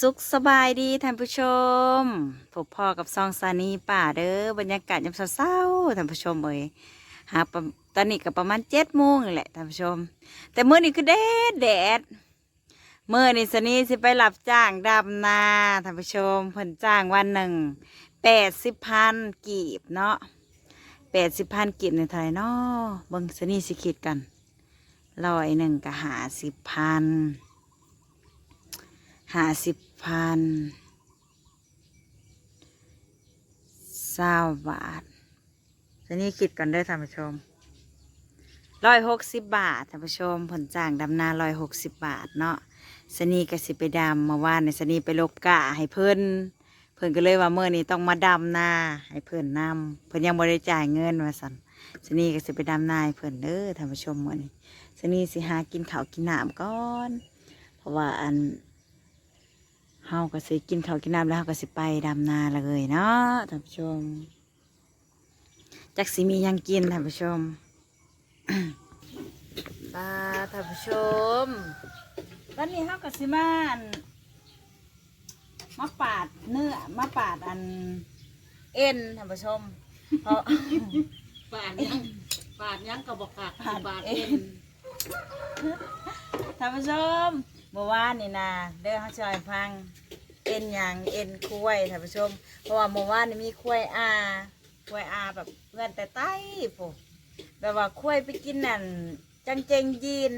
สุขสบายดีท่านผู้ชมพบพ่อกับซองซานีป่าเด้อบรรยากาศยามเศร้าๆท่านผู้ชมเอ้ยหาประตอนนี้ก็ประมาณเจ็ดโมงแหละท่านผู้ชม แต่เมื่อนี้คือแดดแดดเมื่อนี้สนีสิไปหลับจ้างดำนาท่านผู้ชมเพิ่นจ้างวันหนึ่งแปดสิบพันกีบเนาะแปดสิบพันกีบในไทยเนาะเบิ่งสนีสิคิดกันร้อยหนึ่งก็หาสิบพัน ห้าสิบพันเศร้าบาททีนี้คิดกันเด้ท่านผู้ชมร้อยหกสิบบาทท่านผู้ชม ผลจ้างดำนาร้อยหกสิบบาทเนาะสนีกสิไปดำมาว่าในสนีไปลบกะให้เพิ่นเพิ่นก็เลยว่าเมื่อนี้ต้องมาดำนาให้เพิ่นนำเพิ่นยังบริจ่ายเงินว่าสันสนีกสิไปดำนาให้เพิ่นเด้อท่านผู้ชมเมื่อนี้สนีสิหากินข้าวกินน้ำก่อน เพราะว่าอัน เฮาก็สิกินข้าวกินน้ำแล้วเฮาก็สิไปดำนาและเลยเนาะท่านผู้ชมจักสิมีหยังกินท่านผู้ชมตาท่านผู้ชมตอนนี้เฮาก็สิมาอันมาปาดเนื้อมาปาดอันเอ็นท่านผู้ชมเพราะ ปาดยังปาดยังกระบอกกากปาดปาดเอ็เอ็นนท่านผู้ชม เมื่อวานนี่นะเด้อเขาชอยฟังเอ็นยังเอ็นคุ้ยท่านผู้ชม เพราะว่าเมื่อวานนี่มีคุ้ยอาคุ้ยอาแบบเพื่อนแต่ใต้ผมแบบว่าคุ้ยไปกินนั่นจังเจงยีน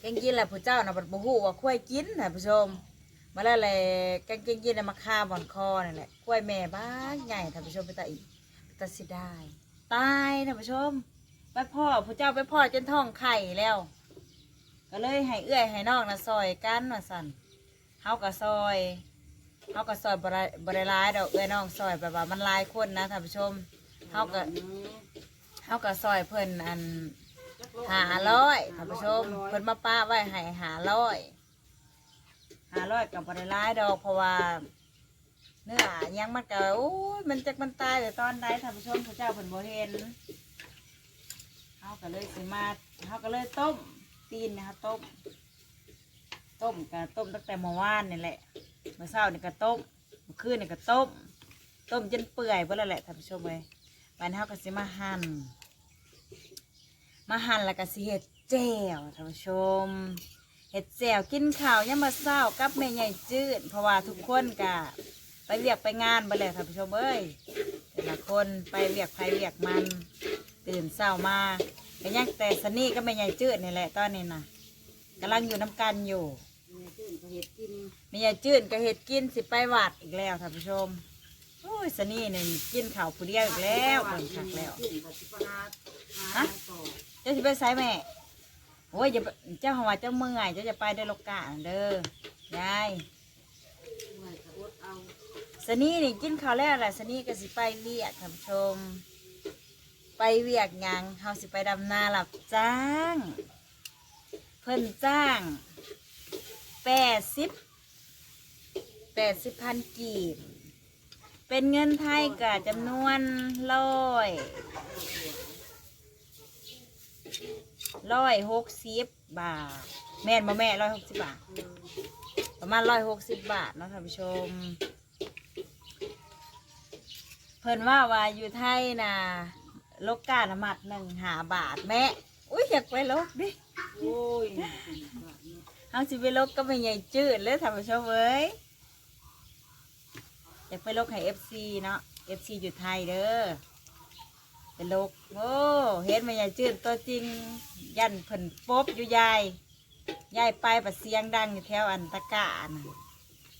เจงยีนแหละผู้เจ้านะบัดบูฮูว่าคุ้ยกินท่านผู้ชม มาแล้วเลยกางเกงยีนน่ะมาคาบอนคอนั่นแหละคุ้ยแม่บ้านใหญ่ท่านผู้ชมไปตาอีกไปตาสิได้ตายท่านผู้ชม ไปพ่อผู้เจ้าไปพ่อจนท้องไข่แล้ว ก็เลยให้เอื้อยให้น้องนะซอยกันว่าสั่นเฮาก็ซอยเฮาก็ซอยบริบริลายดอกเอื้อยน้องซอยแบบว่ามันหลายคนนะท่านผู้ชมเฮาก็เฮาก็ซอยเพิ่นอันหาร้อยท่านผู้ชมเพิ่นมาป้าไว้ให้หาร้อยหาร้อยกับบริลายดอกเพราะว่าเนื้อยังมันก็โอ้ยมันจักมันตายแต่ตอนใดท่านผู้ชมผู้เจ้าเพิ่นบ่เห็นเขาก็เลยสิมาเขาก็เลยต้ม ตีนนะคะต้ม ต้มก็ต้มตั้งแต่เมื่อวานนี่แหละเมื่อเช้านี่ก็ต้มเมื่อคืนนี่ก็ต้ม ต้มจนเปื่อยเพื่อแล้วแหละท่านผู้ชมเลยวันนี้เขาก็สิมาหั่นมาหั่นแล้วก็สิเห็ดแจ่วท่านผู้ชมเห็ดแจ่วกินข้าวยามมาเช้ากับแม่ใหญ่จืดเพราะว่าทุกคนก็ไปเวียกไปงานไปเลยท่านผู้ชมเอ้ยแต่ละคนไปเวียกไปเวียกมัน ตื่นเช้ามา ก็ยังแต่สนี่ก็ไม่ใหญ่จืดนี่แหละตอนนี้นะกำลังอยู่น้ำกันอยู่ไม่ใหญ่จืดก็เห็ดกินสิไปวัดอีกแล้วท่านผู้ชมโอ้ยสนี่นี่กินข้าวผู้เดียวอีกแล้วเบิ่งคักแล้วนก็สิปหาหาฮะเจ้าสิไปไสแม่โอ้ยเจ้าหัวเจ้าเมื่อยเจ้าจะไปได้อลกกะเด้อยายเน่เอาสนี่นี่กินข้าวแล้วแหละสนี่ก็สิไปเวียกท่านผู้ชม ไปเวียกหยังเฮาสิไปดำนาหลับจ้าง เพิ่นจ้างแปดสิบแปดสิบพันกีบ เป็นเงินไทยกับจำนวนร้อยร้อยหกสิบบาท แม่นบ่แม่ร้อยหกสิบบาท ประมาณร้อยหกสิบบาทเนาะท่านผู้ชม เพิ่นว่าว่าอยู่ไทยนะ ลกกาธมัดหนึ่งหาบาทแม่ อุ้ยอยากไปลกดิโอ้ยเฮาสิไปลกก็ไม่ใหญ่จืดเลยท่านผู้ชมเอ้ยอยากไปลกให้ FC เนาะ FC อยู่ไทยเด้อไปลกโอ้เห็นไม่ใหญ่จืดตัวจริง ยันเพิ่นปบอยู่ยายยายไปประเสียงดังอยู่แถวอันตะกะน่ะ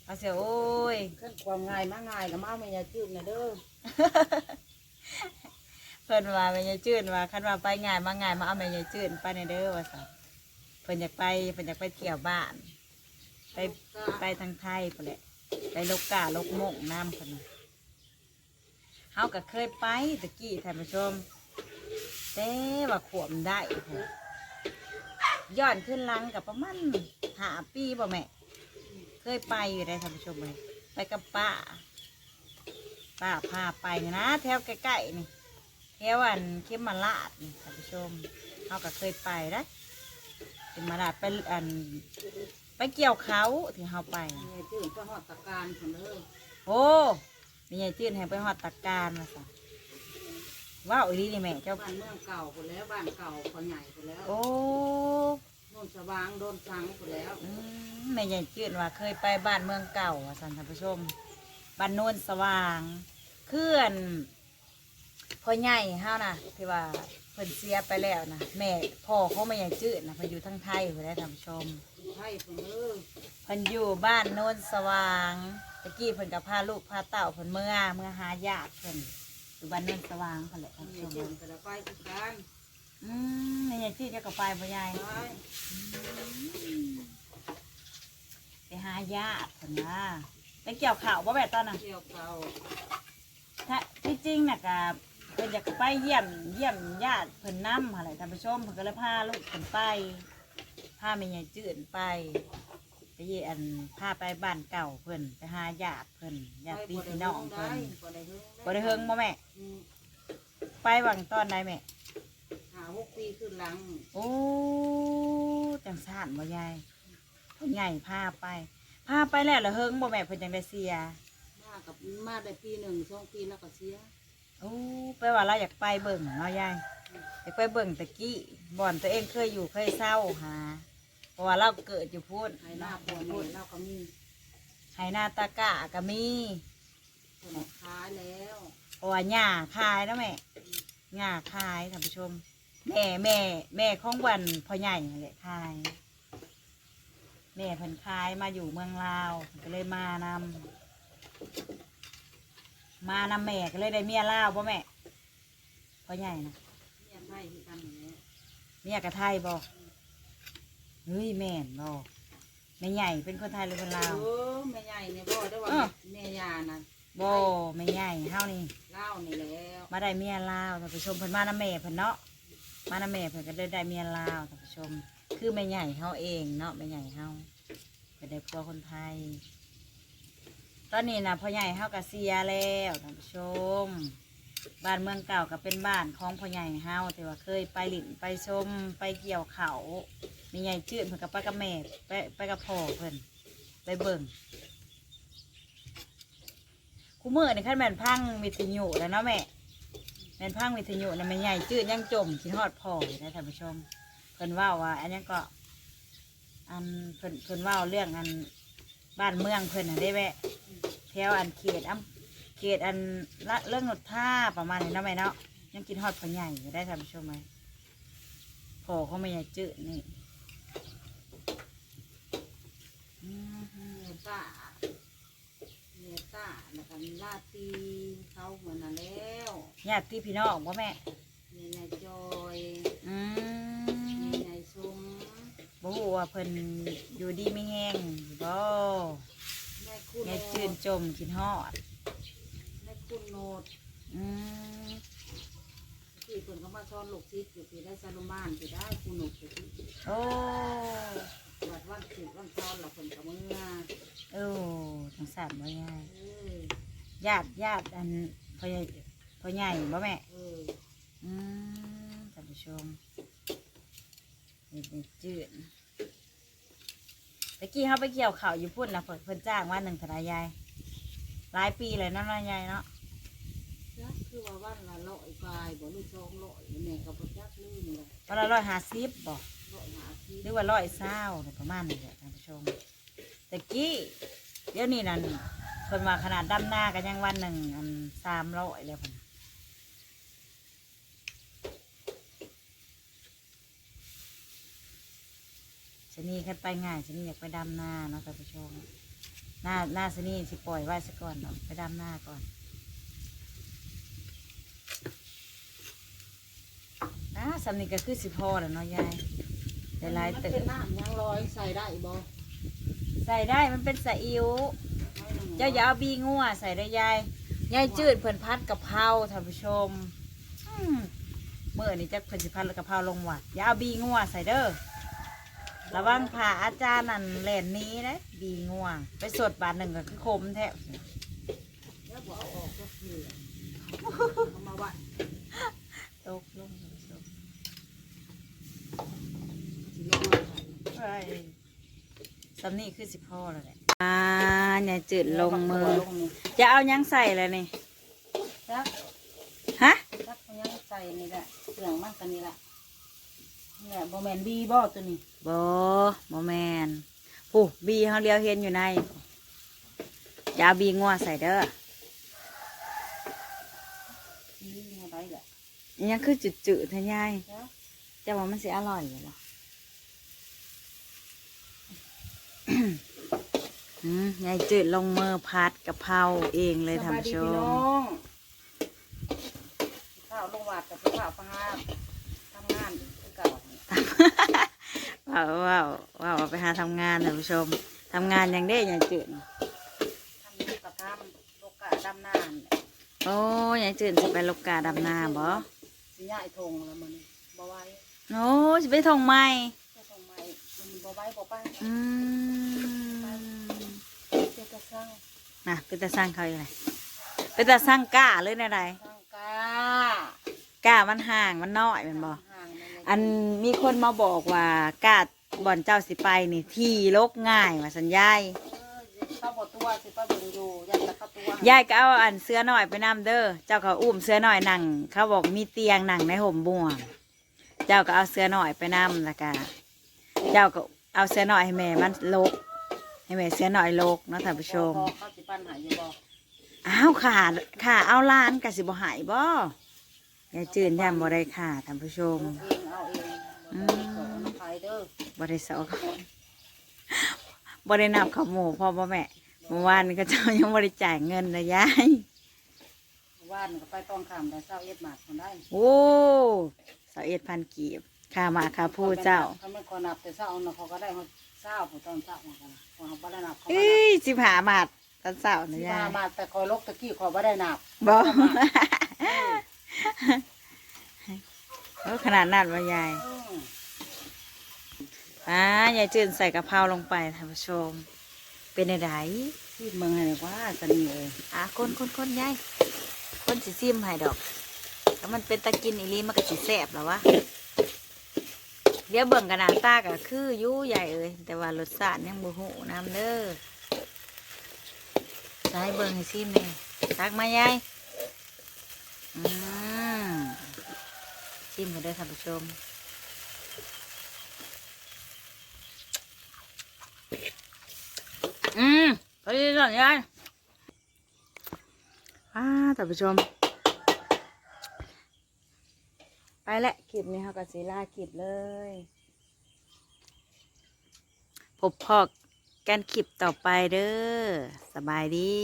เขาเสียโอ้ยขั้นความง่ายมาง่ายก็มาไม่ยาจืดนะเด้อ เพิ่นว่าแม่ยายจืดว่าคันว่าไปง่ายมาง่ายมาเอาแม่ยายจืดไปในเด้อว่าซั่นเพิ่นอยากไปเพิ่นอยากไปเที่ยวบ้าน ไปไปทางไทยพุ่นแหละไปลกกาลกมงน้ำเพิ่นน่ะเฮาก็เคยไปตะกี้ท่านผู้ชม แต่ว่าขวมได้พุ่นย้อนขึ้นหลังกับประมาณหาปีบ่แม่ เคยไปอยู่ได้ท่านผู้ชมเลยไปกับป้าป้าพาไปนะ แถวใกล้ๆนี่ แถวอันเข้มมาลาดนี่ท่านผู้ชมเขาก็เคยไปนะเข้มมาลาดไปอันไปเกี่ยวเขาที่เฮาไปแม่จื้อไปฮอดตะการพุ่นเด้อโอ้มีใหญ่จื้นแห่งไปฮอดตักการมาซะว้าวอีหลีนี่แม่เจ้าบ้านเมืองเก่าพุ่นแล้วบ้านเก่าพอใหญ่พุ่นแล้ว โอ้โน่นสว่างโดนสังพุ่นแล้วอืมแม่ใหญ่จื้นว่าเคยไปบ้านเมืองเก่าว่าสันท่านผู้ชมบ้านโนนสว่างเคลื่อน พ่อใหญ่เฮานะที่ว่าเพิ่นเสียไปแล้วนะแม่พ่อเขาไม่ใหญ่จื้นนะเพิ่นอยู่ทั้งไทยเพิ่นได้ท่านผู้ชมไทยพุ่นเด้อเพิ่นอยู่บ้านโนนสว่างตะกี้เพิ่นกับพาลูกพาเต่าเพิ่นเมื่อเมื่อหาญาติเพิ่นอยู่บ้านโนนสว่างเพิ่นแหละท่านแม่ผู้ชจื้อมก็ได้ไปคือกันอืมแม่ใหญ่จื้นเจ้าก็ไปบ่ยายไปไปหาญาติเพิ่นว่าไปเกี่ยวข้าวบ่แบบตอนน่ะเที่ยวเก่าถ้าที่จริงน่ะก็ เพิ่นอยากไปเยี่ยมเยี่ยมญาติเพิ่นนำหั่นแหละท่านผู้ชมเพิ่นก็เลยพาลูกเพิ่นไปพาแม่ใหญ่จื้นไปไปเยี่ยมพาไปบ้านเก่าเพิ่นไปหาญาติเพิ่นญาติพี่น้องเพิ่นบ่ได้เฮิงบ่ได้เฮงบ่แม่อืมไปหวังตอนใดแม่หาหกปีขึ้นหลัง โอ้จังสานบ่ยายพ่อใหญ่พาไปพาไปแล้วเหรอเฮิงบ่แม่เพิ่นจังได้เสียมากับมาได้ปีหนึ่งสองปีแล้วก็เสีย โอ้แปลว่าเราอยากไปเบิ่งเนาะยายอยากไปเบิ่งตะกี้บ่อนตัวเองเคยอยู่เคยเศร้าหาเพราะว่าเราเกิดอยู่พูดให้หน้าปวดนี่เราก็มีไหนาตะกะก็มีคนขายแล้วเพราะว่าหญ้าคายเนาะแม่หญ้าคายท่านผู้ชม แม่แม่ แม่ของวันพ่อใหญ่นั่นแหละคายแม่เพิ่นคายมาอยู่เมืองลาวเพิ่นก็เลยมานำ มานำแม่ก็เลยได้เมียลาวบ่แม่พ่อใหญ่นะเนี่ยไทยคือกันอย่างนี้เมียกับไทยบ่เฮ้ยแม่นบ่แม่ใหญ่เป็นคนไทยหรือคนลาว เออแม่ใหญ่เนี่ยบ่ได้ว่าอ้อแม่ยานะบ่แม่ใหญ่เฮานี่ เล่านี่แล้วมาได้เมียลาวท่านผู้ชมเพิ่นมานำแม่เพิ่นเนาะมานำแม่เพิ่นก็เลยได้เมียลาวท่านผู้ชม คือแม่ใหญ่เฮาเองเนาะแม่ใหญ่เฮาก็ได้ผัวคนไทย ตอนนี้นะพ่อใหญ่เฮาก็เสียแล้วท่านผู้ชม บ้านเมืองเก่าก็เป็นบ้านของพ่อใหญ่เฮาแต่ว่าเคยไปหลินไปชมไปเกี่ยวเขาม่ใหญ่จืดเพิ่นก็ไปกับแม่ไปไปกับพ่อเพิ่นไปเบิ่งคู่มือในขั้นแม่นพังวิทยุแล้วเนาะแม่แม่นพังวิทยุนะแม่ใหญ่จืดยังจมคิดฮอดพ่ออยู่นะท่านผู้ชมเพิ่นว่าว่า อันนี้ก็ อันเพิ่นเพิ่นว่าเรื่องอันบ้านเมืองเพิ่นน่ะได้แวะ แถวอันเขตอำเขตอันละเรื่องรถท่าประมาณนี้เนาะแม่เนาะยังกินฮอดพ่อใหญ่อยู่ได้ท่านผู้ชมไหมพ่อเขาไม่ใหญ่จืดนี่อืมเมตตาเมตตาแล้วก็ลาตีเขาเหมือนนั้นแล้วญาติพี่น้องบ่แม่แม่ใหญ่จอยอืแม่มใหญ่ซุ้มบ่ฮู้ว่าเพิ่นอยู่ดีไม่แห้งอ ยู่บ่แม่คุณใหญ่โนจืดดจมกินฮอดแม่คุณโนดอืมที่เพิ่นก็มาสอนลูกศิษย์อยู่ที่ได้ซาลุมานที่ได้คุณหนุกที่โอ้วัดวันศิษย์วันซ้อนเราเพิ่นก็มือโอ้สงสารบ่ยายเออญาติญาติอันพ่อใหญ่พ่อใหญ่บ่แม่ เอออืมท่านผู้ชมนี่เป็นจืด ตะกี้เขาไปเกี่ยวข่าวอยู่พุ่นนะเพิ่นเพิ่นจ้างว่าหนึ่งทนายยายหลายปีเลยเนาะนายยายเนาะจักคือว่าวันละร้อยกายบ่ลูกสองร้อยแม่ก็บ่จักลืมเลยวันละร้อยห้าสิบบ่ร้อยหาที่หรือว่าร้อยเศร้าเนี่ยประมาณนี้แหละท่านผู้ชมตะกี้เดี๋ยวนี้นั่นเพิ่นว่าขนาดดำหน้ากันยังวันหนึ่งอันสามร้อยเลยเพิ่น ชะนีกันไปง่ายชะนีอยากไปดำหน้าเนาะท่านผู้ชมหน้าหน้าชะนีสิปล่อยไว้ซะก่อนเนาะไปดำหน้าก่อนนะสำนีก็คือสิพอแล้วเนาะยายได้หลายมันตึกเป็นน้ำยังร้อยใส่ได้บ่ใส่ได้มันเป็นสะอิ๋วเจ้าอย่าเอาบีงัวใส่ได้ยายยายจืดเพิ่นพัดกะเพราท่านผู้ชมอืมเมื่อนี้จะเพิ่นสิพัดกะเพราลงหวัดอย่าเอาบีงัวใส่เด้อ ระวังผ่าอาจารย์นั่นแหลนหนี้นะบีงัวไปสดบาทหนึ่งก็คือคมแท้แล้วบ่เอาออกก็คือเอามาวัดตกลงท่านผู้ชมสิลงมาใส่ไปสำนี่คือสิพ่อแล้วแหละอ่าอย่าจืดลงมือลงนี่จะเอายังใส่เลยนี่จักฮะจักเขายังใส่นี่แหละเครื่องมันกันนี่แหละ นี่แหละโบแมนบีบ่ตัวนี้บโมแมนผู้บีเขาเลี้ยวเห็นอยู่ในอย่าเอาบีงัวใส่เด้อบีอะไรแหละอิหยังคือจืดๆทะยายจักแต่ว่ามันสิอร่อยอยู่หรอ อืมยายจืดลงมือพัดกะเพราเองเลยท่านผู้ชสบยดีพี่มน้องข้าวลงวัดกับข้าวปลาทำงานคือ เก่าว้าวว้าวว้าวไปหาทำงานท่านผู้ชมทำงานอย่างเด้ยายจืดทำนี่ก็ทำโลกาดำนานโอ้ยายจืดจะไปลกกาดำนาบ่สิย่ายทงแล้วมันบ่ไหว้โอ้จะไปทงไม้จะทงไม่มันบ่ไหว้บ่ไปอืมเจ้าก็สร้างน่ะเป็นตาสร้างเขาอยู่ไหนเป็นตาสร้างก้าเลยนะไรสร้างกาก้ามันห่างมันน้อยแมันบ่ห่างๆเลย อันมีคนมาบอกว่ากาดบ่อนเจ้าสิไปนี่ที่ลกง่ายว่าสัญญายเออเข้าบ่ตัวสิป้าเบิ่งอยู่ยันแต่เข้าตัวยายก็เอาอันเสื้อหน่อยไปนำเด้อเจ้าเขาอุ้มเสื้อหน่อยนั่งเขาบอกมีเตียงนั่งในห่มบ่วงเจ้าก็เอาเสื้อหน่อยไปนำแล้วก็เจ้าก็เอาเสื้อหน่อยให้แม่มันลก ให้แม่เสื้อหน่อยลกเนาะท่านผู้ชมพอเขาสิปันหายอยู่บ่อ้าวขาขาเอาล้านกะสิบ่หายบ่ยายจืนย่ำบ่ได้ขาท่านผู้ชม เอาเอ เด้อบ่ได้เสาเขาบ่ได้นับเขาวหมูพ่อบ่แม่เมื่อวานนี้ก็เจ้ายังบ่ได้จ่ายเงินนะยายว่านก็ไปต้องคำได้เศร้าเอ็ดหมากคนได้โอ้สาวเอ็ดพันกีบค่ามาค่าผู้เจ้าเขาไม่ขอนับแต่เศร้าเนาะเขาก็ได้เขาเศร้าผู้ตอนเศร้าเหมือนกันพอเขาบ่ได้นับเขาเอ้ยสิบหาบาทตอนเสาร์นะสิยายมามาแต่คอยลกตะกี้ขอยบ่ได้นับบ่โอ้ขนาดนั้นว่ายาย อืมอ่ายายจืนใส่กะเพราลงไปท่านผู้ชม เป็นไดที่เมืองไหนว่าสนีเลยอะคนคนคนยายคนสิซิมให้ดอกแล้วมันเป็นตะกินอีหลีมันก็สิแซ่บแล้ววะเดี๋ยวเบิ่งกันหน้าตาก็คืออยู่ใหญ่เอ้ยแต่ว่ารสชาติยังบ่ฮู้น้ำเด้อจะให้เบิ่งให้ซิมแม่ตักมายายอืมซิมให้เด้อท่านผู้ชม อืมพอดีก่อนยายอ่าท่านผู้ชม ไปและคลิปนี้เขาก็สีลาคลิปเลยพบพอกันคลิปต่อไปเด้อสบายดี